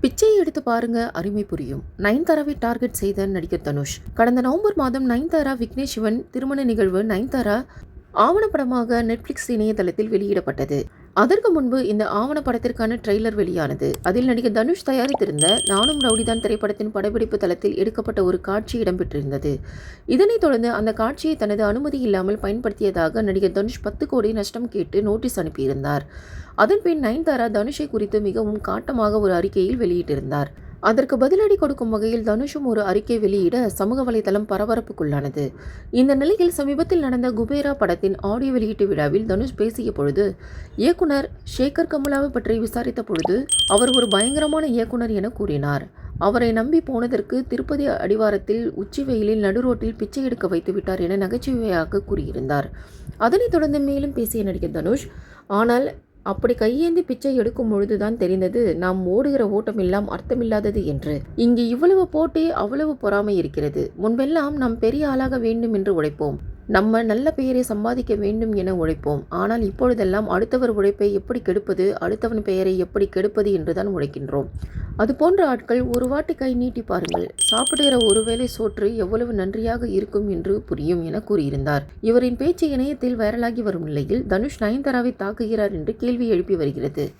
பிச்சை எடுத்து பாருங்க அருமை புரியும். நயன்தாராவை டார்கெட் செய்த நடிகர் தனுஷ். கடந்த நவம்பர் மாதம் நயன்தாரா விக்னேஷ் சிவன் திருமண நிகழ்வு நயன்தாரா ஆவணப்படமாக நெட்ஃப்ளிக்ஸ் இணையதளத்தில் வெளியிடப்பட்டது. அதற்கு முன்பு இந்த ஆவணப்படத்திற்கான ட்ரெய்லர் வெளியானது. அதில் நடிகர் தனுஷ் தயாரித்திருந்த நானும் ரவுடிதான் திரைப்படத்தின் படப்பிடிப்பு தளத்தில் எடுக்கப்பட்ட ஒரு காட்சி இடம்பெற்றிருந்தது. இதனைத் தொடர்ந்து அந்த காட்சியை தனது அனுமதி இல்லாமல் பயன்படுத்தியதாக நடிகர் தனுஷ் பத்து கோடி நஷ்டம் கேட்டு நோட்டீஸ் அனுப்பியிருந்தார். அதன்பின் நயன்தாரா தனுஷை குறித்து மிகவும் காட்டமாக ஒரு அறிக்கையில் வெளியிட்டிருந்தார். அதற்கு பதிலடி கொடுக்கும் வகையில் தனுஷும் ஒரு அறிக்கை வெளியிட சமூக வலைதளம் பரபரப்புக்குள்ளானது. இந்த நிலையில் சமீபத்தில் நடந்த குபேரா படத்தின் ஆடியோ வெளியீட்டு விழாவில் தனுஷ் பேசிய பொழுது இயக்குனர் ஷேகர் கமலாவை பற்றி விசாரித்த பொழுது அவர் ஒரு பயங்கரமான இயக்குனர் என கூறினார். அவரை நம்பி போனதற்கு திருப்பதி அடிவாரத்தில் உச்சி வெயிலில் நடுரோட்டில் பிச்சை எடுக்க வைத்து விட்டார் என நகைச்சுவையாக கூறியிருந்தார். அதனைத் தொடர்ந்து மேலும் பேசிய நடிகர் தனுஷ் ஆனால் அப்படி கையேந்தி பிச்சை எடுக்கும் பொழுதுதான் தெரிந்தது நாம் ஓடுகிற ஓட்டம் எல்லாம் அர்த்தமில்லாதது என்று. இங்கு இவ்வளவு போட்டி அவ்வளவு பொறாமை இருக்கிறது. முன்பெல்லாம் நாம் பெரிய ஆளாக வேண்டும் என்று உழைப்போம். நம்ம நல்ல பெயரை சம்பாதிக்க வேண்டும் என உழைப்போம். ஆனால் இப்பொழுதெல்லாம் அடுத்தவர் உழைப்பை எப்படி கெடுப்பது அடுத்தவன் பெயரை எப்படி கெடுப்பது என்றுதான் உழைக்கின்றோம். அதுபோன்ற ஆட்கள் ஒரு வாட்டி கை நீட்டி பாருங்கள். சாப்பிடுகிற ஒருவேளை சோற்று எவ்வளவு நன்றியாக இருக்கும் என்று புரியும் என கூறியிருந்தார். இவரின் பேச்சு இணையத்தில் வைரலாகி வரும் நிலையில் தனுஷ் நயன்தாராவை தாக்குகிறார் என்று கேள்வி எழுப்பி வருகிறது.